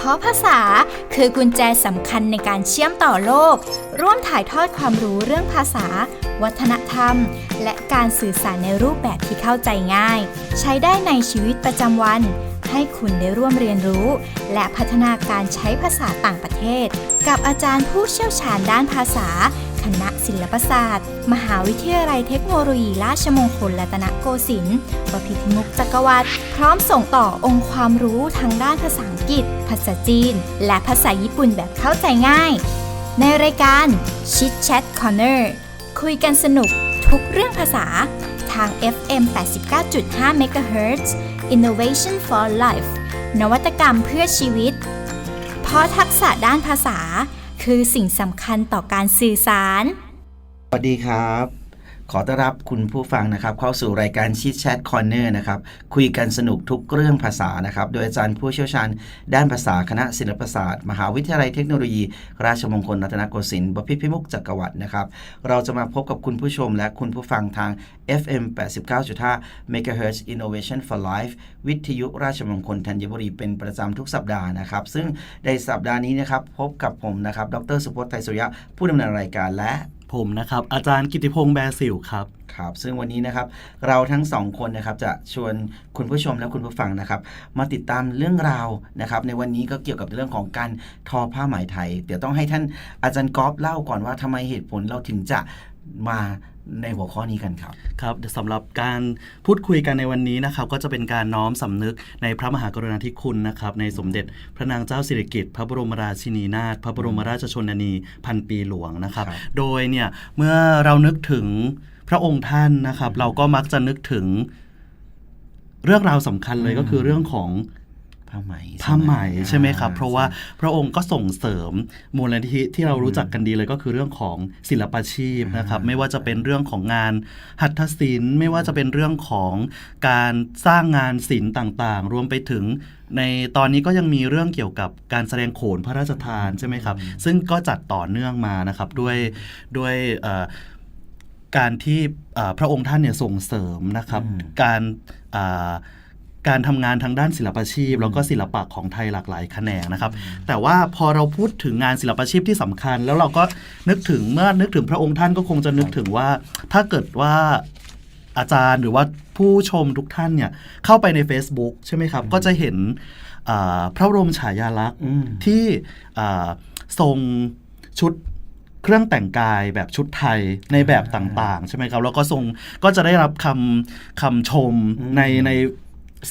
เพราะภาษาคือกุญแจสำคัญในการเชื่อมต่อโลก ร่วมถ่ายทอดความรู้เรื่องภาษา วัฒนธรรม และการสื่อสารในรูปแบบที่เข้าใจง่าย ใช้ได้ในชีวิตประจำวัน ให้คุณได้ร่วมเรียนรู้ และพัฒนาการใช้ภาษาต่างประเทศ กับอาจารย์ผู้เชี่ยวชาญด้านภาษา คณะศิลปศาสตร์ มหาวิทยาลัยเทคโนโลยีราชมงคลรัตนโกสินทร์บพิตรมุกจักรวรรดิพร้อมส่งต่อองค์ความรู้ทางด้านภาษาอังกฤษ ภาษาจีน และภาษาญี่ปุ่นแบบเข้าใจง่าย ในรายการ Chit Chat Corner คุยกันสนุกทุกเรื่องภาษาทาง FM 89.5 MHz Innovation for Life นวัตกรรมเพื่อชีวิต เพราะทักษะด้านภาษา คือสิ่งสำคัญต่อการสื่อสาร สวัสดีครับ ขอต้อนรับคุณผู้ฟังนะครับ เข้าสู่รายการชิดแชทคอนเนอร์นะครับคุยกันสนุกทุกเรื่องภาษานะครับ โดยอาจารย์ผู้เชี่ยวชาญ ด้านภาษาคณะศิลปศาสตร์ มหาวิทยาลัยเทคโนโลยี ราชมงคลรัตนโกสินทร์บพิพิมุกจักรวรรดินะครับ เราจะมาพบกับคุณผู้ชมและคุณผู้ฟังทาง FM 89.5 MHz Innovation for Life วิทยุราชมงคลธัญบุรีเป็นประจำทุกสัปดาห์นะครับ ซึ่งในสัปดาห์นี้นะครับพบกับผมนะครับ ดรสุพจน์ไทยสุริยะผู้ดำเนินรายการและ ผมนะครับ อาจารย์กิติพงษ์แบสิลครับ ครับ ซึ่งวันนี้นะครับเราทั้งสองคนนะครับจะชวนคุณผู้ชมและคุณผู้ฟังนะครับ มาติดตามเรื่องราวนะครับ ในวันนี้ก็เกี่ยวกับเรื่องของการทอผ้าไหมไทย เดี๋ยวต้องให้ท่านอาจารย์กอฟเล่าก่อนว่าทำไมเหตุผลเราถึงจะมา ในหัวข้อนี้กันครับ ครับเดี๋ยวสำหรับการพูดคุยกันในวันนี้นะครับ ก็จะเป็นการน้อมสำนึกในพระมหากรุณาธิคุณนะครับ ในสมเด็จพระนางเจ้าสิริกิติ์พระบรมราชินีนาถพระบรมราชชนนีพันปีหลวงนะครับครับโดยเนี่ยเมื่อเรานึกถึงพระองค์ท่านนะครับ เราก็มักจะนึกถึงเรื่องราวสำคัญเลยก็คือเรื่องของ ผ้าไหมผ้าไหมใช่ไหมครับอ่เพราะว่าพระองค์ก็ส่งเสริมมูลนิธิที่เรารู้จักกันดีเลยก็คือเรื่องของศิลปาชีพนะครับอ่าไม่ว่าจะเป็นเรื่องของงานหัตถศิลป์ ไม่ว่าจะเป็นเรื่องของการสร้างงานศิลป์ต่างๆ รวมไปถึงในตอนนี้ก็ยังมีเรื่องเกี่ยวกับการแสดงโขนพระราชทานใช่ไหมครับ ซึ่งก็จัดต่อเนื่องมานะครับด้วยด้วยเอ่อการที่เอ่อพระองค์ท่านเนี่ยส่งเสริมนะครับอืมการอ่า การทำงานทางด้านศิลปาชีพ แล้วก็ศิลปะของไทยหลากหลายแขนงนะครับ แต่ว่าพอเราพูดถึงงานศิลปาชีพที่สำคัญ แล้วเราก็นึกถึงเมื่อนึกถึงพระองค์ท่านก็คงจะนึกถึงว่า ถ้าเกิดว่าอาจารย์หรือว่าผู้ชมทุกท่านเนี่ยเข้าไปใน Facebook ใช่ไหมครับ ก็จะเห็นอ่าพระบรมฉายาลักษณ์อืมที่อ่าทรงชุดเครื่องแต่งกายแบบชุดไทยในแบบต่างๆ ใช่ไหมครับ แล้วก็ทรงก็จะได้รับคำคำชมอืมในใน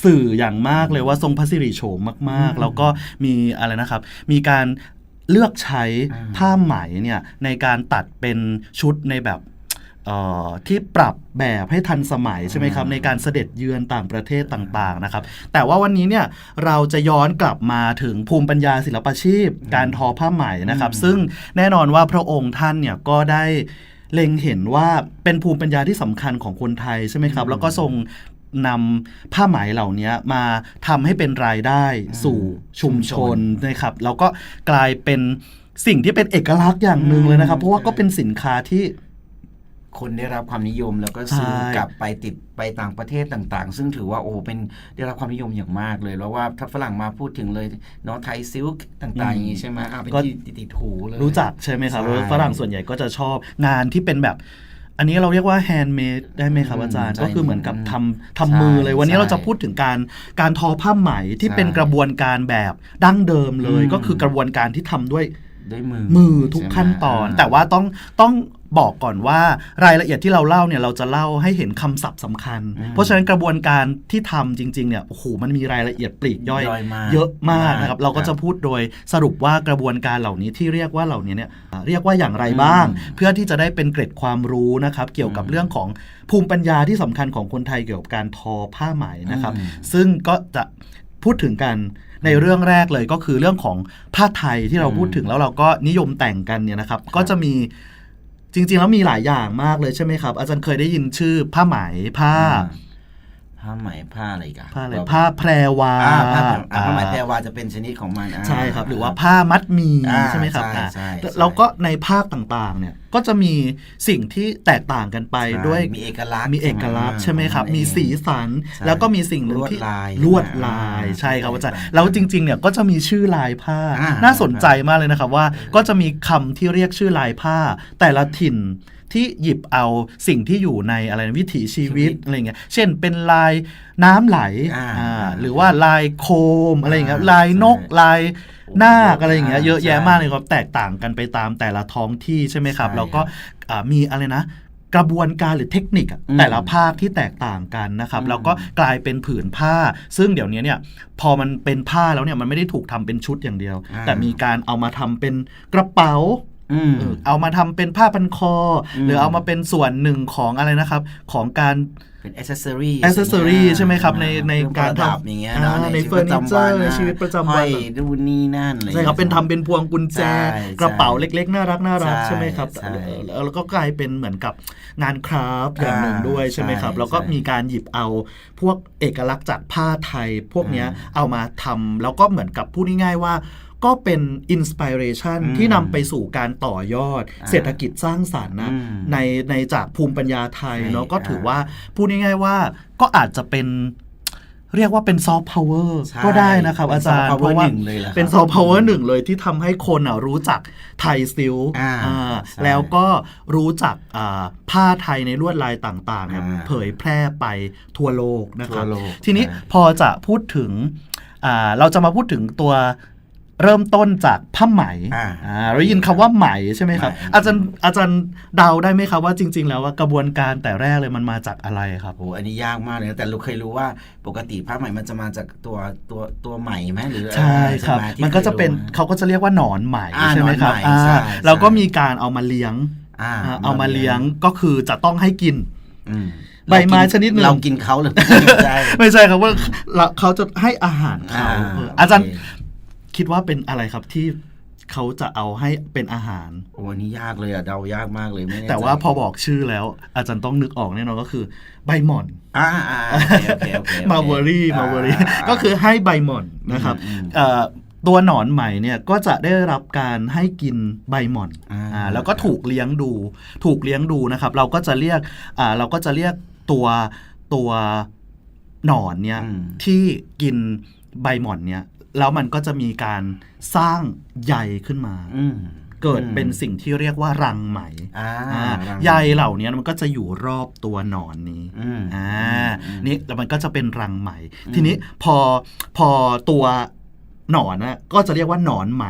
สื่ออย่างมากเลยว่าทรงพระสิริโฉมมากอืมๆแล้วก็มีอะไรนะครับ มีการเลือกใช้อ่าผ้าไหมเนี่ยในการตัดเป็นชุดในแบบเอ่อที่ปรับแบบให้ทันสมัยใช่ไหมครับ ในการเสด็จเยือนต่างประเทศต่างๆนะครับ แต่ว่าวันนี้เนี่ยเราจะย้อนกลับมาถึงภูมิปัญญาศิลปาชีพ การทอผ้าไหมนะครับอืมซึ่งแน่นอนว่าพระองค์ท่านเนี่ยก็ได้เล็งเห็นว่าเป็นภูมิปัญญาที่สำคัญของคนไทยใช่ไหมครับ แล้วก็ทรง นำผ้าไหมเหล่านี้มาทำให้เป็นรายได้สู่ชุมชนนะครับแล้วก็กลายเป็นสิ่งที่เป็นเอกลักษณ์อย่างหนึ่งเลยนะครับ เพราะว่าก็เป็นสินค้าที่คนได้รับความนิยมแล้วก็ซื้อกลับไปติดไปต่างประเทศต่างๆ ซึ่งถือว่าโอ้เป็นได้รับความนิยมอย่างมากเลย แล้วว่าถ้าฝรั่งมาพูดถึงเลยเนาะไทยซิลค์ต่างๆอย่างนี้ใช่ไหมอะเป็นก็ที่ติดหูเลยรู้จักใช่ไหมครับฝรั่งส่วนใหญ่ก็จะชอบงานที่เป็นแบบ อันนี้เราเรียกว่าแฮนด์เมดได้ไหมครับอืมอาจารย์ใช่ก็คือเหมือนกับทำใช่ทำมือเลย วันนี้ใช่เราจะพูดถึงการการทอผ้าไหมที่ใช่เป็นกระบวนการแบบดั้งเดิมเลยอืมก็คือกระบวนการที่ทำด้วย ด้วยมือมือทุกใช่ไหขั้นตอนาแต่ว่าต้องต้องบอกก่อนว่ารายละเอียดที่เราเล่าเนี่ยเราจะเล่าให้เห็นคำศัพท์สำคัญอืมเพราะฉะนั้นกระบวนการที่ทำจริงๆเนี่ยโอ้โหมันมีรายละเอียดปลีกย่อยย่อยมากเยอะมากนะครับมากเราก็ครัจะบพูดโดยสรุปว่ากระบวนการเหล่านี้ที่เรียกว่าเหล่านี้เนี่ยอ่าเรียกว่าอย่างไรบ้างอืมเพื่อที่จะได้เป็นเกร็ดความรู้นะครับเกี่ยวกับอืมเรื่องของภูมิปัญญาที่สำคัญของคนไทยเกี่ยวกับการทอผ้าไหมนะครับอืมซึ่งก็จะพูดถึงกัน ในเรื่องแรกเลยก็คือเรื่องของผ้าไทยที่เราอืมพูดถึงแล้วเราก็นิยมแต่งกันเนี่ยนะครับ ก็จะมีจริง ๆ แล้วมีหลายอย่างมากเลยใช่ไหมครับ อาจารย์เคยได้ยินชื่อผ้าไหมผ้า ผ้าผ้าไหมผ้าอะไรอีกันผ้าอะไรผ้าแพรวาอ่าผ้าแพรอ่าผ้าไหมอ่าแพรวาจะเป็นชนิดของมันอ่าใช่ครับ หรือว่าผ้ามัดหมีอ่าใช่ไหมครับใช่อ่าใช่ใช่แล้วก็ในภาคต่างๆเนี่ยก็จะมีสิ่งที่แตกต่างกันไปใช่ด้วยมีเอกลักษณ์มีเอกลักษณ์ใช่ไหมครับของนมีเองสีสันใช่แล้วก็มีสิ่งหนึ่งที่ลวดลายลวดลายอ่าใช่ครับอาจารย์ใช่แล้วจริงๆเนี่ยก็จะมีชื่อลายผ้าอ่าน่าสนใจมากเลยนะครับว่าก็จะมีคำที่เรียกชื่อลายผ้าแต่ละถิ่น ที่หยิบเอาสิ่งที่อยู่ในอะไรนะวิถีชีวิตอะไรเงี้ยเช่นเป็นลายน้ำไหลอ่าอ่าหรือว่าลายโคมอะไรอย่างเงี้ยอ่าลายนกใช่ลายนาคอะไรอย่างเงี้ยอ่าเยอะแยะใช่มากเลยครับแตกต่างกันไปตามแต่ละท้องที่ใช่ไหมครับใช่แล้วก็อ่ามีอะไรนะกระบวนการหรือเทคนิคอะอืมแต่ละภาคที่แตกต่างกันนะครับอืมแล้วก็กลายเป็นผืนผ้า ซึ่งเดี๋ยวนี้เนี่ยพอมันเป็นผ้าแล้วเนี่ยมันไม่ได้ถูกทำเป็นชุดอย่างเดียวอ่าแต่มีการเอามาทำเป็นกระเป๋าอืม เออเอามาทำเป็นผ้าพันคออมหรือเอามาเป็นส่วนหนึ่งของอะไรนะครับ ของการเป็นอ c เซสซอรี่ accessory ใช่ไหมครับ ในในการทำอย่างเงี้ยอ่าเนาะในชีวิตประจำวัน furniture ในชีวิตประจำวันห้อยดูนนี่นั่นอะไรใช่ครับเป็นทำเป็นพวงกุญแจใช่กระเป๋าเล็ก ๆ น่ารักน่ารักใช่ใช่ไหมครับใช่แล้วแล้วก็กลายเป็นเหมือนกับงานคราฟต์อย่างหนึ่งอ่าด้วยใช่ไหมครับใช่แล้วก็ใช่มีการหยิบเอาพวกเอกลักษณ์จากผ้าไทย พวกเนี้ยอ่าเอามาทำแล้วก็เหมือนกับพูดง่ายๆว่าก็เป็นอินสปิเรชันอืมที่นำไปสู่การต่อยอดอ่าเศรษฐกิจสร้างสรรค์นะอืมในในจากภูมิปัญญาไทยใช่เนาะก็ถืออ่าว่าพูดง่ายๆว่าก็อาจจะเป็นเรียกว่าเป็นซอฟต์พาวเวอร์ใช่ก็ได้นะครับเป็นอาจารย์ soft เพราะ power ว่าหนึ่งเลยเหรอครับเป็นซอฟต์พาวเวอร์หนึ่งเลยที่ทำให้คนอะรู้จักไทยซิลอ่าอ่าใช่แล้วก็รู้จักอ่าผ้าไทยในลวดลายต่างๆเนี่ยอ่าเผยแพร่ไปทั่วโลกนะครับทั่วโลกทีนี้ใช่พอจะพูดถึงอ่าเราจะมาพูดถึงตัว เริ่มต้นจากผ้าไหมอ่าอ่าเราได้ยินคำว่าไหมใช่ไหมครับไหมอาจารย์อาจารย์เดาได้ไหมครับว่าจริง ๆ แล้วว่ากระบวนการแต่แรกเลยมันมาจากอะไรครับโอ้อันนี้ยากมากเลยนะแต่เราเคยรู้ว่าปกติผ้าไหมมันจะมาจากตัวตัวตัวไหมไหมหรือใช่ครับไหที่มันก็จะเป็นคยรู้เขาก็จะเรียกว่าหนอนไหมอ่าใช่ไหมครับหนอนไหมอ่าใช่แล้วก็ใช่มีการเอามาเลี้ยงอ่าอ่าเอามาเลี้ยงก็คือจะต้องให้กินอืมใบไม้ชนิดหนึ่งเรากินเขาหรือใช่ไม่ใช่ครับว่าเราเขาจะให้อาหารเขาอ่าเอออาจารย์โอเคคิดว่าเป็นอะไรครับที่เขาจะเอาให้เป็นอาหาร โอ้อันนี้ยากเลยอะเดายากมากเลยไม่น่ใจแต่ว่าพอบอกชื่อแล้ว อาจารย์ต้องนึกออกแน่นอนก็คือใบหม่อนอ่าอ่าโอเคโอเคโอเคมาเวอรี่มาเวอรี่ก็คือให้ใบหม่อนนะครับอืมอืมเอ่อตัวหนอนไหมเนี่ยก็จะได้รับการให้กินใบหม่อนอ่าอ่าแล้วก็ถูกเลี้ยงดู ถูกเลี้ยงดูนะครับ เราก็จะเรียกอ่าเราก็จะเรียกตัวตัวหนอนเนี่ยอืมที่กินใบหม่อนเนี่ย แล้วมันก็จะมีการสร้างใยขึ้นมาอืมเกิดเป็นสิ่งที่เรียกว่ารังไหมอ่าอ่ารังใยเหล่านี้มันก็จะอยู่รอบตัวหนอนนี้อืมอ่าอืมนี่แล้วมันก็จะเป็นรังไหมอืมทีนี้พอพอตัวหนอนนะก็จะเรียกว่าหนอนไหม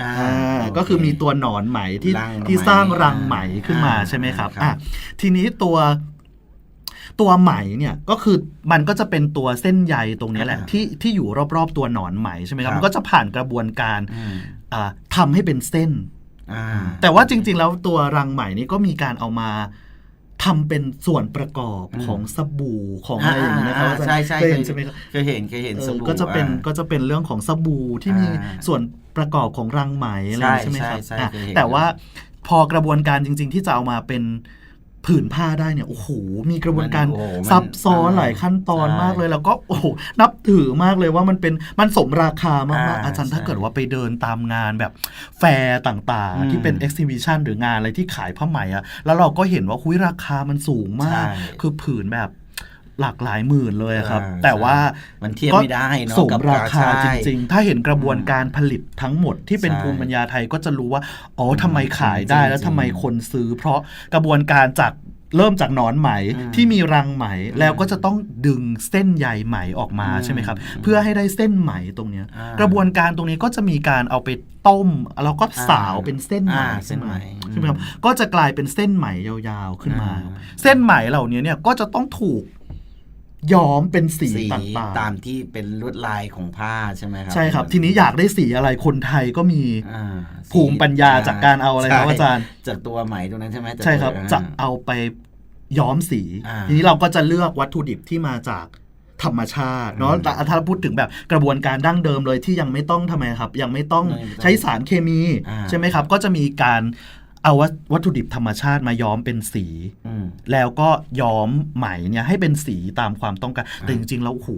อ่าอ่าโเก็คือมีตัวหนอนไหมที่รังไหมที่สร้างรังไหมขึ้นมาอ่าใช่ไหมครับครับอะทีนี้ตัว ตัวไหมเนี่ยก็คือมันก็จะเป็นตัวเส้นใยตรงนี้แหละอ่าที่ที่อยู่รอบๆตัวหนอนไหมใช่ไหมครับครับมันก็จะผ่านกระบวนการอืมอ่าทำให้เป็นเส้นอ่าแต่ว่าจริง ๆ แล้วตัวรังไหมนี่ก็มีการเอามาทำเป็นส่วนประกอบอืมของสบู่ของอะไรอย่างนี้นะครับอ่าอาจารย์ใช่ใช่เคยเห็นใช่ไหมครับเคยเห็นเคยเห็นเอสอบู่ก็จะเป็นอ่าก็จะเป็นเรื่องของสบู่ที่มีอ่าส่วนประกอบของรังไหมอะไรอย่างนี้ใช่ไหมครับใช่ใช่อะเคยเห็นแต่ว่าพอกระบวนการจริง ๆ ที่จะเอามาเป็น ผืนผ้าได้เนี่ยโอ้โหมีกระบวนการมันโอ้โหมันซับซ้อนอ่าหลายขั้นตอนใช่มากเลย แล้วก็โอ้โหนับถือมากเลยว่ามันเป็นมันสมราคามากๆอ่าอาจารย์ถ้าใช่เกิดว่าไปเดินตามงานแบบแฟร์ต่างอืมๆที่เป็น e อ็กซิบิชันหรืองานอะไรที่ขายผ้าไหมอะแล้วเราก็เห็นว่าคุยราคามันสูงมากใช่คือผืนแบบ หลากหลายหมื่นเลยอะครับอ่าแต่ว่ามันเทียบก็ไม่ได้เนาะสมกับราคาใช่จริง ๆ ถ้าเห็นกระบวนการผลิตทั้งหมดที่เป็นใช่ภูมิปัญญาไทยก็จะรู้ว่าอ๋อทำไมขายได้จริงๆแล้วทำไมคนซื้อ เพราะกระบวนการจากเริ่มจากหนอนไหมอืมที่มีรังไหมแล้วก็จะต้องดึงเส้นใยไหมออกมาอืมใช่ไหมครับ เพื่อให้ได้เส้นไหมตรงเนี้ยอ่ากระบวนการตรงนี้ก็จะมีการเอาไปต้มแล้วก็สาวอ่าเป็นเส้นไหมอ่าเส้นไหมใช่ไหมครับก็จะกลายเป็นเส้นไหมยาวๆขึ้นมาอ่าเส้นไหมเหล่านี้เนี่ยก็จะต้องถูก ย้อมเป็นสีสีต่างๆ ตามที่เป็นลวดลายของผ้าใช่ไหมครัใช่ครับ ทีนี้อยากได้สีอะไรคนไทยก็มีอ่าภูมิปัญญาจากการเอาอะไรครับใช่อาจารย์ จากตัวไหมตรงนั้นใช่ไหมจากใช่ครับ ตัว จะเอาไปย้อมสี อ่าทีนี้เราก็จะเลือกวัตถุดิบที่มาจากธรรมชาติเนาะอืมแต่ถ้าพูดถึงแบบกระบวนการดั้งเดิมเลยที่ยังไม่ต้องทำไมครับ ยังไม่ต้องไม่ต้องใช้สารเคมี อ่า ใช่ไหมครับ ก็จะมีการ เอาวัตวัตถุดิบธรรมชาติมาย้อมเป็นสีอืมแล้วก็ย้อมไหมเนี่ยให้เป็นสีตามความต้องการแต่จริง ๆ แล้วโอ้โห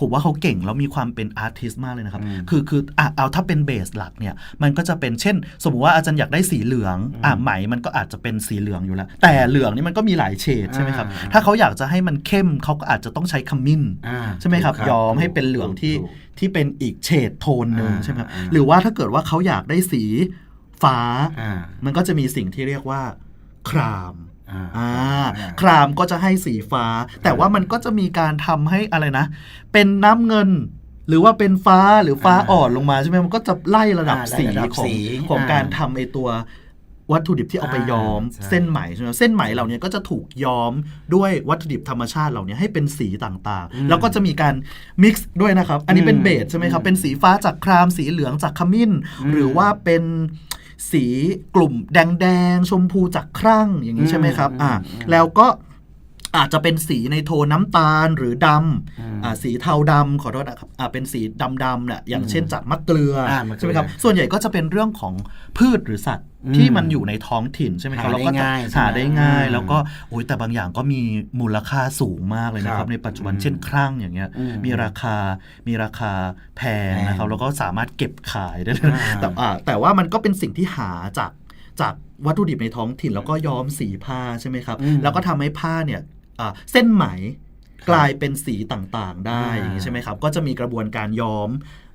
ผมว่าเขาเก่งแล้วมีความเป็นอาร์ติสมากเลยนะครับอืมคือคืออะเอาถ้าเป็นเบสหลักเนี่ยมันก็จะเป็นเช่น สมมุติว่าอาจารย์อยากได้สีเหลืองอะไหมมันก็อาจจะเป็นสีเหลืองอยู่แล้ว แต่เหลืองนี่มันก็มีหลายเฉดใช่ไหมครับอ่าถ้าเขาอยากจะให้มันเข้มเขาก็อาจจะต้องใช้ขมิ้นอ่าใช่ไหมครับถูกย้อมให้เป็นเหลืองที่ถูกที่เป็นอีกเฉดโทนหนึ่งอ่าใช่ไหมครับอ่าหรือว่าถ้าเกิดว่าเขาอยากได้สี ฟ้าอ่ามันก็จะมีสิ่งที่เรียกว่า ครามอ่าอ่าอ่าครามก็จะให้สีฟ้า แต่ว่ามันก็จะมีการทำให้อะไรนะ เป็นน้ำเงิน หรือว่าเป็นฟ้าหรือฟ้าอ่าอ่อนลงมาใช่ไหมมันก็จะไล่ระดับอ่าไล่สีระดับของสีของอ่าการทำไอตัววัตถุดิบที่เอาไปย้อมอ่าใช่เส้นไหมใช่ไหมเส้นไหมเหล่านี้ก็จะถูกย้อมด้วยวัตถุดิบธรรมชาติเหล่านี้ให้เป็นสีต่างอืมๆแล้วก็จะมีการมิกซ์ด้วยนะครับ อันนี้เป็นอืมเบสใช่ไหมครับอืมเป็นสีฟ้าจากครามสีเหลืองจากขมิ้นอืมหรือว่าเป็น สีกลุ่มแดงๆ ชมพูจากครั่งอย่างนี้ใช่ไหมครับอ่าอืมแล้วก็ อาจจะเป็นสีในโทนน้ำตาลหรือดอืมำอ่าสีเทาดำขอโทษนะครับอ่าเป็นสีดำๆเนี่ยอย่างอืมเช่นจากมะเกลืออามะเกลือใช่ไหมครับส่วนใหญ่ก็จะเป็นเรื่องของพืชหรือสัตว์อืมที่มันอยู่ในท้องถิ่นใช่ไหมครับหาแล้วก็ได้จะง่ายใช่ไหมหาได้ง่ายอืมแล้วก็โอ้ยแต่บางอย่างก็มีมูลค่าสูงมากเลยนะคครัรับบในปัจจุบันอืมเช่นครั่งอย่างเงี้ยอืมมีราคามีราคาแพงนะครับแพงแล้วก็สามารถเก็บขายได้เลยอ่าแต่อ่าแต่ว่ามันก็เป็นสิ่งที่หาจากจากวัตถุดิบในท้องถิ่นแล้วก็ย้อมสีผ้าใช่ไหมครับอืมแล้วก็ทำให้ผ้าเนี่ยอ่า เส้นไหมกลายเป็นสีต่างๆ ได้อ่าอย่างนี้ใช่ไหมครับ ก็จะมีกระบวนการย้อม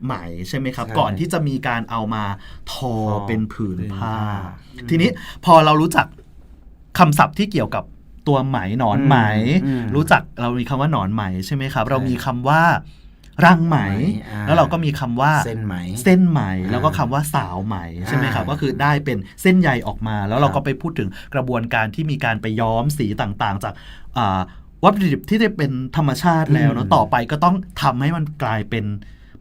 ไหมใช่ไหมครับใช่ก่อนที่จะมีการเอามาทอทอเป็นผืนผ้าผืนผ้า ทีนี้พอเรารู้จักคำศัพท์ที่เกี่ยวกับตัวไหมหนอนไหมอืมรู้จักเรามีคำว่าหนอนไหมใช่ไหมครับใช่เรามีคำว่า รังไหมอ่าแล้วเราก็มีคำว่าเส้นไหม เส้นไหมอ่าแล้วก็คำว่าสาวไหมใช่ไหมครับอ่าก็คือได้เป็นเส้นใยออกมา แล้วเราครัก็บไปพูดถึงกระบวนการที่มีการไปย้อมสีต่างๆ จากอ่าวัตถุดิบที่ได้เป็นธรรมชาติแล้วเนอะต่อไปก็ต้องทำให้มันกลายเป็น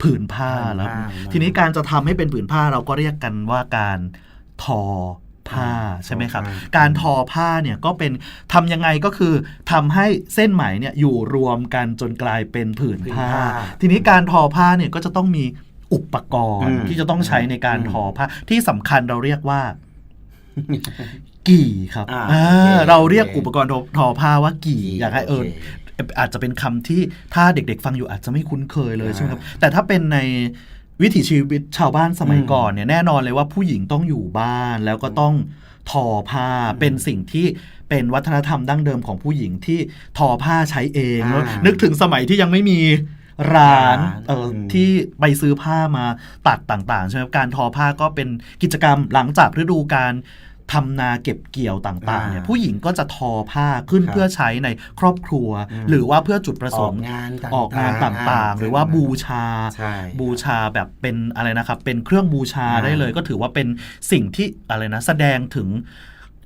ผืนผ้าแล้วผ้าทีนี้การจะทำให้เป็นผืนผ้าเราก็เรียกกันว่าการทอ ผ้าใช่ไหมครับทอผ้าการทอผ้าเนี่ยก็เป็นทำยังไงก็คือทำให้เส้นไหมเนี่ยอยู่รวมกันจนกลายเป็นผืนผ้าผืนผ้าทีนี้การทอผ้าเนี่ยก็จะต้องมีอุปกรณ์อืมที่จะต้องใช้ในการอืมทอผ้าที่สำคัญเราเรียกว่ากี่ครับอ่าอ่าโอเคเราเรียกโอเคอุปกรณ์ทอทอผ้าว่ากี่กี่อยากให้เออโอเคอาจจะเป็นคำที่ถ้าเด็กๆ ฟังอยู่อาจจะไม่คุ้นเคยเลยอ่าใช่ไหมครับแต่ถ้าเป็นใน วิถีชีวิตชาวบ้านสมัยอืมก่อนเนี่ยแน่นอนเลยว่าผู้หญิงต้องอยู่บ้านแล้วก็ต้องทอผ้าเป็นสิ่งที่เป็นวัฒนธรรมดั้งเดิมของผู้หญิงที่ทอผ้าใช้เองอ่าแล้วนึกถึงสมัยที่ยังไม่มีร้านร้านเอออมที่ไปซื้อผ้ามาตัดต่างๆใช่ไหมครับการทอผ้าก็เป็นกิจกรรมหลังจากฤดูการ ทำนาเก็บเกี่ยวต่างๆเนี่ยอ่าผู้หญิงก็จะทอผ้าขึ้นครับเพื่อใช้ในครอบครัวอืมหรือว่าเพื่อจุดประสงค์ออกงานต่างๆออกงานต่างๆหรือว่าบูชาใช่บูชาแบบเป็นอะไรนะครับเป็นเครื่องบูชาอ่าได้เลย ก็ถือว่าเป็นสิ่งที่อะไรนะแสดงถึง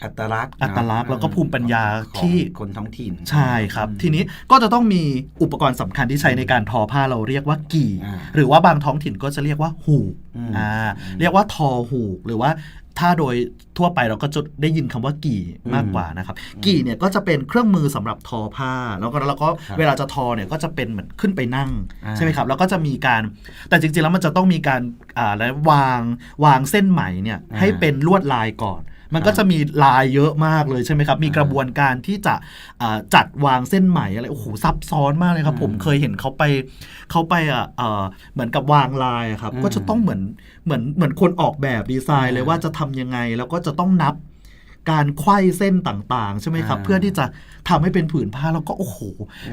อัตลักษณ์อัตลักษณ์เนอะแล้วก็ภูมิปัญญาของที่คนท้องถิ่น ใช่ครับ ทีนี้ก็จะต้องมีอุปกรณ์สำคัญที่ใช้ในการทอผ้าเราเรียกว่ากี่อ่าหรือว่าบางท้องถิ่นก็จะเรียกว่าหูกอืมอ่าเรียกว่าทอหูกหรือว่าถ้าโดยทั่วไปเราก็จะได้ยินคำว่ากี่มากกว่านะครับ กี่เนี่ยก็จะเป็นเครื่องมือสำหรับทอผ้า แล้วก็แล้วก็ครับเวลาจะทอเนี่ยก็จะเป็นเหมือนขึ้นไปนั่งอ่าใช่ไหมครับ แล้วก็จะมีการแต่จริงๆแล้วมันจะต้องมีการอ่าแล้ววางวางเส้นไหมเนี่ยอ่าให้เป็นลวดลายก่อน มันก็จะมีลายเยอะมากเลยใช่ไหมครับ มีกระบวนการที่จะอ่าจัดวางเส้นไหมอะไรโอ้โหซับซ้อนมากเลยครับอืมผมเคยเห็นเขาไปเขาไปอะเอ่อเหมือนกับวางลายอะครับอืมก็จะต้องเหมือนเหมือนเหมือนคนออกแบบดีไซน์เลยอ่าว่าจะทำยังไงแล้วก็จะต้องนับ การไขว้เส้นต่างๆ ใช่ไหมครับ อ่าเพื่อที่จะทำให้เป็นผืนผ้าแล้วก็โอ้โห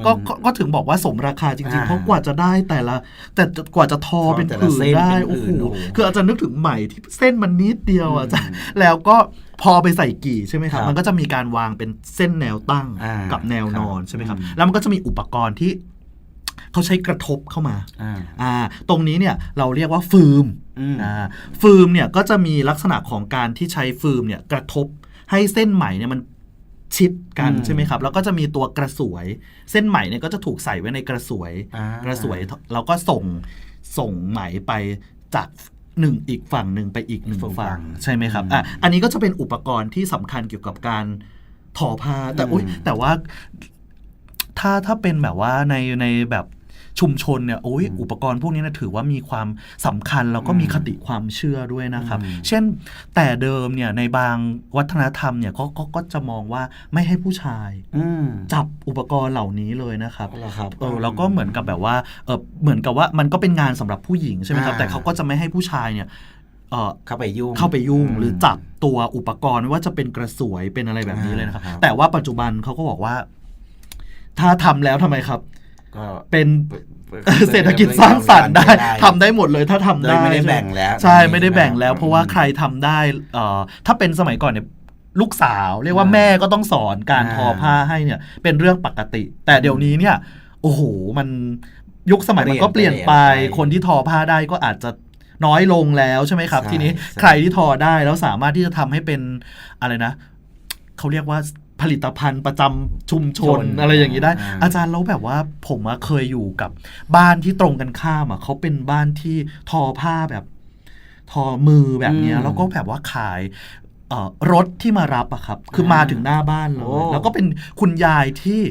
ก็ก็ก็ถึงบอกว่าสมราคาจริงๆ อ่าเพราะกว่าจะได้แต่ละ แต่กว่าจะทอทอเป็นแต่ละผืนเส้นได้เป็นโอ้โหผืนโอ้โหคืออาจารย์นึกถึงใหม่ที่เส้นมันนิดเดียวอะอืมอาจารย์แล้วก็พอไปใส่กี่ใช่ไหมครับครับมันก็จะมีการวางเป็นเส้นแนวตั้งอ่ากับแนวนอนครับใช่ไหมครับ อืม แล้วมันก็จะมีอุปกรณ์ที่เขาใช้กระทบเข้ามา อ่า อ่าตรงนี้เนี่ยเราเรียกว่าฟืมอืมอ่าฟืมเนี่ยก็จะมีลักษณะของการที่ใช้ฟืมเนี่ยกระทบ ให้เส้นไหมเนี่ยมันชิดกันอืมใช่ไหมครับ แล้วก็จะมีตัวกระสวย เส้นไหมเนี่ยก็จะถูกใส่ไว้ในกระสวยอ่ากระสวยแล้วก็ส่งส่งไหมไปจากหนึ่งอีกฝั่งหนึ่งไปอีกหนึ่งฝั่งใช่ไหมครับอะอันนี้ก็จะเป็นอุปกรณ์ที่สำคัญเกี่ยวกับการทอผ้าแต่อุ้ยแต่ว่าถ้าถ้าเป็นแบบว่าในในแบบ ชุมชนเนี่ยโอ้ยอุปกรณ์พวกนี้นะถือว่ามีความสำคัญแล้วก็มีคติความเชื่อด้วยนะครับอืมเช่นแต่เดิมเนี่ยในบางวัฒนธรรมเนี่ยก็ก็ก็จะมองว่าไม่ให้ผู้ชายอืมจับอุปกรณ์เหล่านี้เลยนะครับเหรอครับเออแล้วก็เหมือนกับแบบว่าเออเหมือนกับว่ามันก็เป็นงานสำหรับผู้หญิงใช่ไหมครับอ่าแต่เขาก็จะไม่ให้ผู้ชายเนี่ยเออเข้าไปยุ่งเข้าไปยุ่งมหรือจับตัวอุปกรณ์ไม่ว่าจะเป็นกระสวยเป็นอะไรแบบนี้เลยนะครับอ่าครับแต่ว่าปัจจุบันเขาก็บอกว่า ถ้าทำแล้วทำไมครับ ก็เป็นเศรษฐกิจสร้างสรรค์ได้ทำได้หมดเลยถ้าทำโดได้ยไม่ได้ใช่หแบ่งแล้ว ใช่ไม่ได้แบ่งแล้วอืมเพราะว่าใครทำได้เอ่อถ้าเป็นสมัยก่อนเนี่ยลูกสาว เรียกว่าอ่าแม่ก็ต้องสอนการอ่าทอผ้าให้เนี่ย เป็นเรื่องปกติ แต่เดี๋ยวนี้เนี่ย โอ้โหมันยุคสมัยมันก็เปลี่ยนไป คนที่ทอผ้าได้ก็อาจจะน้อยลงแล้วใช่ไหมครับใช่ทีนี้ใช่ใครที่ทอได้แล้วสามารถที่จะทำให้เป็นอะไรนะเขาเรียกว่า ผลิตภัณฑ์ประจำชุมชนชนอะไรอย่างนี้ได้อ่าอาจารย์แล้วแบบว่าผมอะเคยอยู่กับบ้านที่ตรงกันข้ามอะเขาเป็นบ้านที่ทอผ้าแบบทอมือแบบเนี้ยอืมแล้วก็แบบว่าขายเอ่อรถที่มารับอะครับ คือมาถึงหน้าบ้านเลโอ้ยแล้วก็เป็นคุณยายที่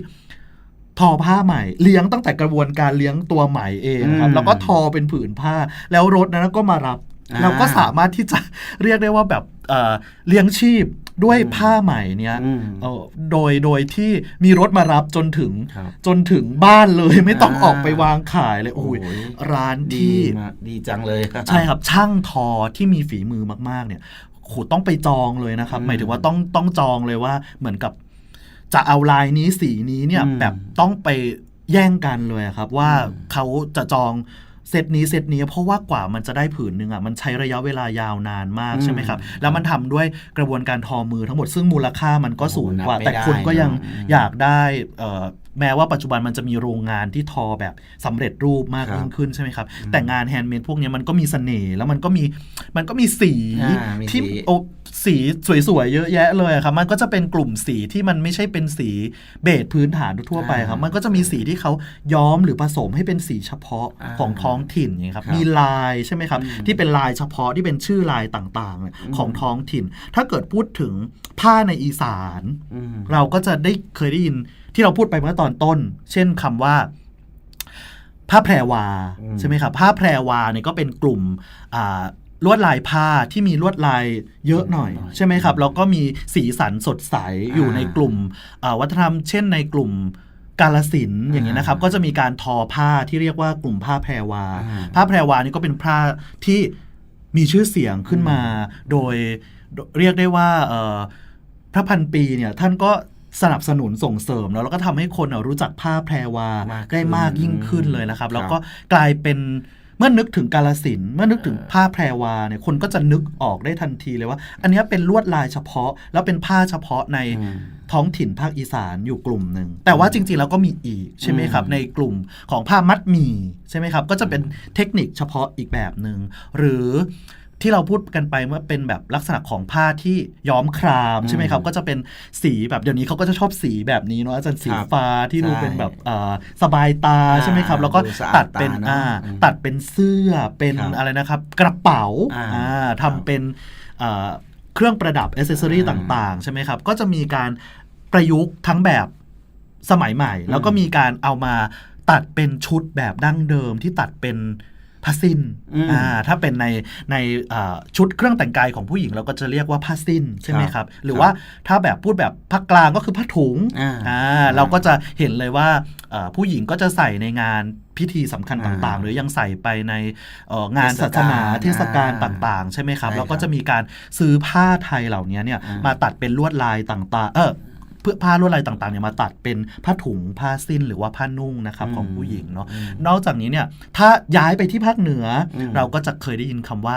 ทอผ้าใหม่ เลี้ยงตั้งแต่กระบวนการเลี้ยงตัวใหม่เองครับ แล้วก็ทอเป็นผืนผ้า แล้วรถนั้นก็มารับอ่าเราก็สามารถที่จะเรียกได้ว่าแบบเอ่อเลี้ยงชีพ ด้วยอืมผ้าใหม่เนี้ยอืมเอ่อโดยโดยที่มีรถมารับจนถึงครับจนถึงบ้านเลยไม่ต้องอ่าออกไปวางขายเลยโอ้ยโอ้ยร้านดีที่มากดีจังเลยใช่ครับช่างทอที่มีฝีมือมากๆเนี่ยโหต้องไปจองเลยนะครับอืมหมายถึงว่าต้องต้องจองเลยว่าเหมือนกับ จะเอาลายนี้สีนี้เนี่ยอืมแบบต้องไปแย่งกันเลยอะครับ ว่าอืมเขาจะจอง เซตนี้เซตนี้เพราะว่ากว่ามันจะได้ผืนหนึ่งอะมันใช้ระยะเวลายาวนานมากอืมใช่ไหมครับ แล้วมันทำด้วยกระบวนการทอมือทั้งหมดซึ่งมูลค่ามันก็สูงกว่าโอ้โหนับไม่แต่คนก็ยังได้นะอยากได้เอ่อแม้ว่าปัจจุบันมันจะมีโรงงานที่ทอแบบสำเร็จรูปมากครับยิ่งขึ้นใช่ไหมครับ แต่งานแฮนด์เมดพวกเนี้ยมันก็มีเสน่ห์แล้วมันก็มีมันก็มีสีอ่ามีที่ สีโอสีสวยๆเยอะแยะเลยอะครับ มันก็จะเป็นกลุ่มสีที่มันไม่ใช่เป็นสีเบสพื้นฐานทั่วๆไปครับอ่ามัมันก็จะมีสีที่เขาย้อมหรือผสมให้เป็นสีเฉพาะอ่าของท้องถิ่นอย่างเงี้ยครับครับ มีลายใช่ไหมครับอืมที่เป็นลายเฉพาะที่เป็นชื่อลายต่างๆเนี่ยอืมของท้องถิ่น ถ้าเกิดพูดถึงผ้าในอีสานอืมเราก็จะได้เคยได้ยินที่เราพูดไปเมื่อตอนต้น เช่นคำว่าผ้าแพรวาอืมใช่ไหมครับผ้าแพรวาเนี่ยก็เป็นกลุ่มอ่า ลวดลายผ้าที่มีลวดลายเยอะหน่อยหน่อย ใช่ไหมครับ แล้วก็มีสีสันสดใสอยู่ในกลุ่มอ่าวัฒนธรรม เช่นในกลุ่มกาลสินธุ์อย่างนี้ยนะครับอ่าก็จะมีการทอผ้าที่เรียกว่ากลุ่มผ้าแพรวาอ่าผ้าแพรวานี่ก็เป็นผ้าที่มีชื่อเสียงขึ้นมา โดยโดยเรียกได้ว่าเอ่อพระพันปีเนี่ยท่านก็สนับสนุนส่งเสริมแล้วแล้วก็ทำให้คนเอ่อรู้จักผ้าแพรวามากขึ้นได้มากยิ่งขึ้นเลยนะครับครับแล้วก็กลายเป็น เมื่อนึกถึงกาลสินธุ์เมื่อนึกถึงผ้าแพรวาเนี่ยคนก็จะนึกออกได้ทันทีเลยว่า อันเนี้ยเป็นลวดลายเฉพาะ แล้วเป็นผ้าเฉพาะในอืมท้องถิ่นภาคอีสานอยู่กลุ่มหนึ่ง แต่ว่าจริงๆ แล้วก็มีอีกใช่ไหมครับอืมในกลุ่มของผ้ามัดหมี่ใช่ไหมครับ ก็จะเป็นเทคนิคเฉพาะอีกแบบหนึ่งหรือ ที่เราพูดกันไปเมื่อเป็นแบบลักษณะของผ้าที่ย้อมครามใช่ไหมครับ ก็จะเป็นสีแบบเดี๋ยวนี้เขาก็จะชอบสีแบบนี้เนาะอาจารย์สีครับฟ้าที่ดูใช่เป็นแบบเอ่อสบายตาอ่าใช่ไหมครับ แล้วก็ดูสะอาดตัดเป็นตาเนอะอ่าอืมตัดเป็นเสื้อเป็นครับอะไรนะครับ กระเป๋าอ่าอ่าครับทำเป็นเอ่อเครื่องประดับอ c เซสซอรี่อ่าต่าง ๆ ใช่ไหมครับ ก็จะมีการประยุกต์ทั้งแบบสมัยใหม่ แล้วก็มีการเอามาตัดเป็นชุดแบบดั้งเดิมที่ตัดเป็น ผ้าสิ้นอืมอ่าถ้าเป็นในในอ่าชุดเครื่องแต่งกายของผู้หญิงเราก็จะเรียกว่าผ้าสิ้นใช่ไหมครับ หรือว่าถ้าแบบพูดแบบภาคกลางก็คือผ้าถุงอ่าอ่าเราก็จะเห็นเลยว่าเอ่อผู้หญิงก็จะใส่ในงานพิธีสำคัญต่างๆอ่าหรือยังใส่ไปในเอ่องานศาสนาเทเทศศกากาลลต่าง ๆ ใช่ไหมครับใช่แล้วก็ครับจะมีการซื้อผ้าไทยเหล่านี้เนี่ยอ่ามมาตัดเป็นลวดลายต่างๆ เออเพื่อผ้าลวดลายต่างๆเนี่ยมาตัดเป็นผ้าถุงผ้าสิ้นหรือว่าผ้านุ่งนะครับของผู้หญิงเนาะอืมนอกจากนี้เนี่ยถ้าย้ายไปที่ภาคเหนืออมเราก็จะเคยได้ยินคำว่า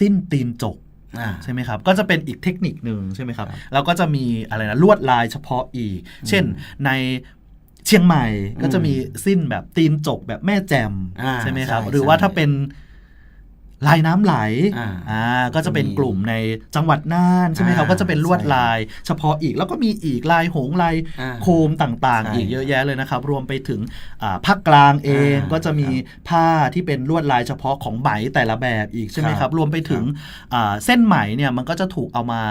สิ้นตีนจกอ่าใช่ไหมครับ ก็จะเป็นอีกเทคนิคหนึ่งใช่ไหมครับครับ แล้วก็จะมีอะไรนะลวดลายเฉพาะอีก เช่นในเชียงใหม่ก็จะมีสิ้นแบบตีนจกแบบแม่แจ่มอ่าใช่ไหมครับใช่หรือว่าใช่ถ้าเป็น ลายน้ำไหลอ่าอ่าก็จะเป็นจะมีกลุ่มในจังหวัดน่านใช่ไหมครับอ่าก็จะเป็นลวดใช่ลาย เฉพาะอีกแล้วก็มีอีกลายหงส์ลายอ่าโคมต่างใช่ๆอีกเยอะแยะเลยนะครับ รวมไปถึงอ่าภาคกลางเองอ่าก็จะมีผ้าที่เป็นลวดลายเฉพาะของไหมแต่ละแบบอีกใช่ไหมครับครับรวมไปถึงอ่าเส้นไหมเนี่ยมันก็จะถูกเอามา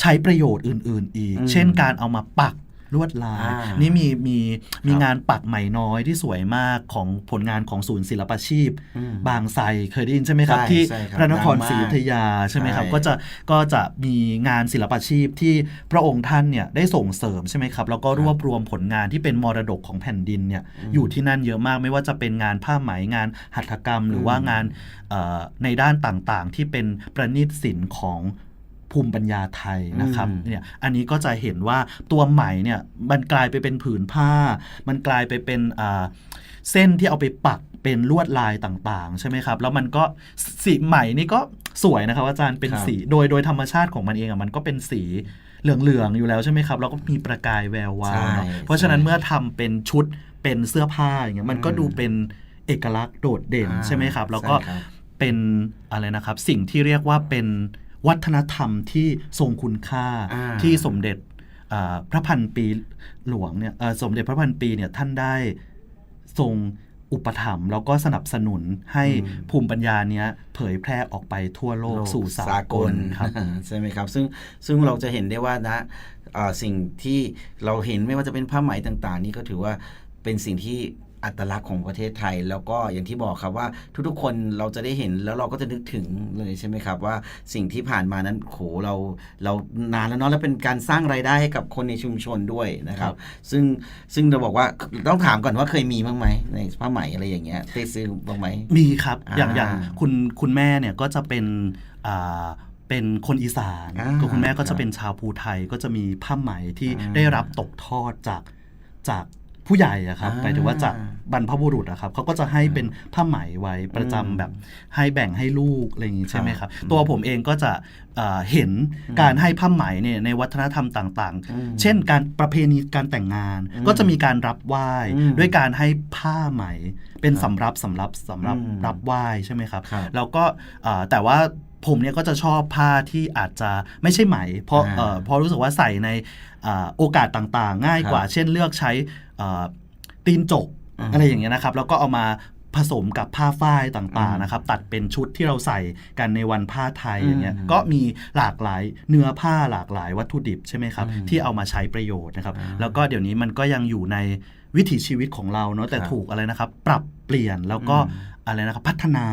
ใช้ประโยชน์อื่น ๆ อีกอืมเช่นการเอามาปัก ลวดลายอ่านี่มีมีมีครับงานปักไหมน้อยที่สวยมากของผลงานของศูนย์ศิลปาชีพอืมบางไทรเคยได้ยินใช่ไหมครับใช่ที่ใช่ครับพระนครดังมากศรีอยุธยาใช่ไหมครับใช่ก็จะก็จะมีงานศิลปาชีพที่พระองค์ท่านเนี่ยได้ส่งเสริมใช่ไหมครับแล้วก็รวบรวมผลงานที่เป็นมรดกของแผ่นดินเนี่ยอยู่ที่นั่นเยอะมากไม่ว่าจะเป็นงานผ้าไหมงานหัตถกรรม หรือว่างานเอ่อในด้านต่างๆ ที่เป็นประณีตศิลป์ของ ภูมิปัญญาไทยนะครับอืมเนี่ยอันนี้ก็จะเห็นว่าตัวไหมเนี่ยมันกลายไปเป็นผืนผ้า มันกลายไปเป็นอ่าเส้นที่เอาไปปักเป็นลวดลายต่างๆ ใช่ไหมครับ แล้วมันก็สีไหมนี่ก็สวยนะครับ อาจารย์เป็นครับสีโดยโดยธรรมชาติของมันเองอะมันก็เป็นสีเหลืองๆอยู่แล้วใช่ไหมครับแล้วก็มีประกายแวววาวเนอะใช่เพราะฉะนั้นใช่เมื่อทำเป็นชุดเป็นเสื้อผ้าอย่างเงี้ยมันก็อืมดูเป็นเอกลักษณ์โดดเด่นอ่าใช่ไหมครับ แล้วก็ใช่ครับเป็นอะไรนะครับ สิ่งที่เรียกว่าเป็น วัฒนธรรมที่ทรงคุณค่าอ่าที่สมเด็จอ่าพระพันปีหลวงเนี่ยเอ่อสมเด็จพระพันปีเนี่ยท่านได้ทรงอุปถัมภ์แล้วก็สนับสนุนให้อืมภูมิปัญญาเนี้ยเผยแพร่ออกไปทั่วโลกสู่สากลครับใช่ไหมครับ ซึ่งซึ่งเราจะเห็นได้ว่านะอ่าสิ่งที่เราเห็นไม่ว่าจะเป็นผ้าไหมต่าง ๆ นี่ก็ถือว่าเป็นสิ่งที่ อัตลักษณ์ของประเทศไทย แล้วก็อย่างที่บอกครับว่าทุกๆคนเราจะได้เห็นแล้วเราก็จะนึกถึงเลยใช่ไหมครับ ว่าสิ่งที่ผ่านมานั้นโหเราเรานานแล้วเนาะแล้วเป็นการสร้างรายได้ให้กับคนในชุมชนด้วยนะครับ ซึ่งซึ่งเราบอกว่าต้องถามก่อนว่าเคยมีบ้างไหมในผ้าไหมอะไรอย่างเงี้ยได้ซื้อบ้างไหมมีครับ อย่างอ่าอย่างคุณคุณแม่เนี่ยก็จะเป็นอ่าเป็นคนอีสานอ่าก็คุณแม่ก็ครัจะบเป็นชาวภูไทยก็จะมีผ้าไหมที่อ่าได้รับตกทอดจากจาก ผู้ใหญ่อะครับอ่าหมายถึงว่าจากบรรพบุรุษอะครับเขาก็จะให้เป็นผ้าไหมไว้ประจำอืมแบบให้แบ่งให้ลูกอะไรอย่างงี้ใช่ไหมครับครับ ตัวผมเองก็จะเอ่อเห็นการให้ผ้าไหมเนี่ยในวัฒนธรรมต่างอืมๆเช่น การประเพณีการแต่งงานอืมก็จะมีการรับไหว้อืมด้วยการให้ผ้าไหม เป็นครับสำรับสำรับสำหรับอืมรับไหว้ใช่ไหมครับครับแล้วก็เอ่อแต่ว่าผมเนี่ยก็จะชอบผ้าที่อาจจะไม่ใช่ไหม เพราะอ่าเอ่อเพราะรู้สึกว่าใส่ในเอ่อโอกาสต่างๆ ง่ายกว่าครับเช่นเลือกใช้เอ่อ ตีนจกอ่าอะไรอย่างเงี้ยนะครับ แล้วก็เอามาผสมกับผ้าฝ้ายต่างอืมๆนะครับ ตัดเป็นชุดที่เราใส่กันในวันผ้าไทยอืมอย่างเงี้ยก็มีหลากหลายเนื้อผ้าหลากหลายวัตถุดิบใช่ไหมครับอืมที่เอามาใช้ประโยชน์นะครับอ่าแล้วก็เดี๋ยวนี้มันก็ยังอยู่ในวิถีชีวิตของเราเนาะแต่ครับถูกอะไรนะครับ ปรับเปลี่ยนแล้วก็ อืมอะไรนะครับพัฒนา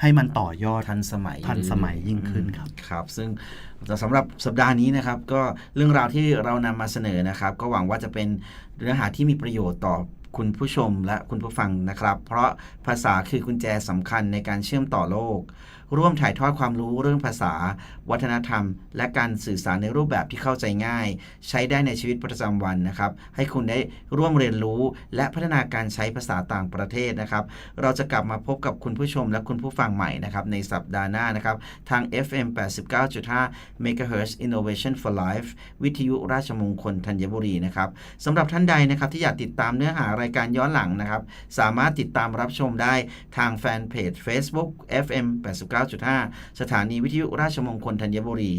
ให้มันต่อยอดทันสมัยทันสมัยยิ่งขึ้นครับครับ ซึ่งสำหรับสัปดาห์นี้นะครับก็เรื่องราวที่เรานำมาเสนอนะครับ ก็หวังว่าจะเป็นเนื้อหาที่มีประโยชน์ต่อคุณผู้ชมและคุณผู้ฟังนะครับ เพราะภาษาคือกุญแจสำคัญในการเชื่อมต่อโลก ร่วมถ่ายทอดความรู้เรื่องภาษา วัฒนธรรม และการสื่อสารในรูปแบบที่เข้าใจง่าย ใช้ได้ในชีวิตประจำวันนะครับ ให้คุณได้ร่วมเรียนรู้ และพัฒนาการใช้ภาษาต่างประเทศนะครับ เราจะกลับมาพบกับคุณผู้ชมและคุณผู้ฟังใหม่นะครับในสัปดาห์หน้านะครับทาง FM 89.5 MHz Innovation for Life วิทยุราชมงคลธัญบุรีนะครับสำหรับท่านใดนะครับที่อยากติดตามเนื้อหารายการย้อนหลังนะครับ สามารถติดตามรับชมได้ทางแฟนเพจ Facebook FM 89.5 สถานีวิทยุราชมงคลธัญบุรี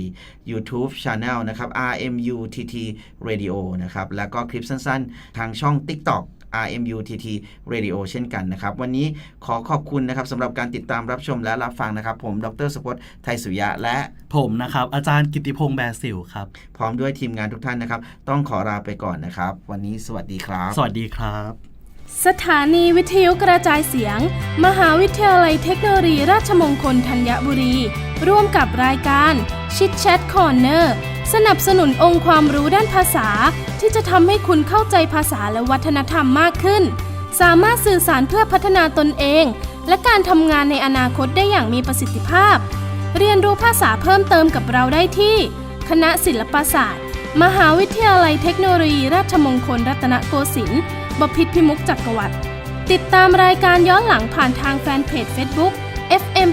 YouTube Channel นะครับ RMUTT Radio นะครับ แล้วก็คลิปสั้นๆ ทางช่อง TikTok RMUTT Radio เช่นกันนะครับ วันนี้ขอขอบคุณนะครับสำหรับการติดตามรับชมและรับฟังนะครับ ผมดรสพจน์ไทยสุยะและผมนะครับ อาจารย์กิติพงษ์แบซิลครับ พร้อมด้วยทีมงานทุกท่านนะครับ ต้องขอลาไปก่อนนะครับ วันนี้สวัสดีครับ สวัสดีครับ สถานีวิทยุกระจายเสียง มหาวิทยาลัยเทคโนโลยีราชมงคลธัญบุรี ร่วมกับรายการชิดแชทคอร์เนอร์สนับสนุนองค์ความรู้ด้านภาษา ที่จะทำให้คุณเข้าใจภาษาและวัฒนธรรมมากขึ้น สามารถสื่อสารเพื่อพัฒนาตนเอง และการทำงานในอนาคตได้อย่างมีประสิทธิภาพ เรียนรู้ภาษาเพิ่มเติมกับเราได้ที่ คณะศิลปศาสตร์ มหาวิทยาลัยเทคโนโลยีราชมงคลรัตนโกสินทร์ บพิษพิมุกจักรวรรดิติดตามรายการย้อนหลังผ่านทางแฟนเพจ Facebook FM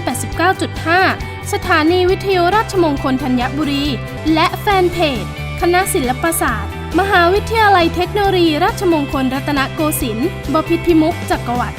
89.5 สถานีวิทยุราชมงคลธัญบุรี และแฟนเพจ คณะศิลปศาสตร์ มหาวิทยาลัยเทคโนโลยีราชมงคลรัตนโกสินทร์บพิษพิมุกจักรวรรดิ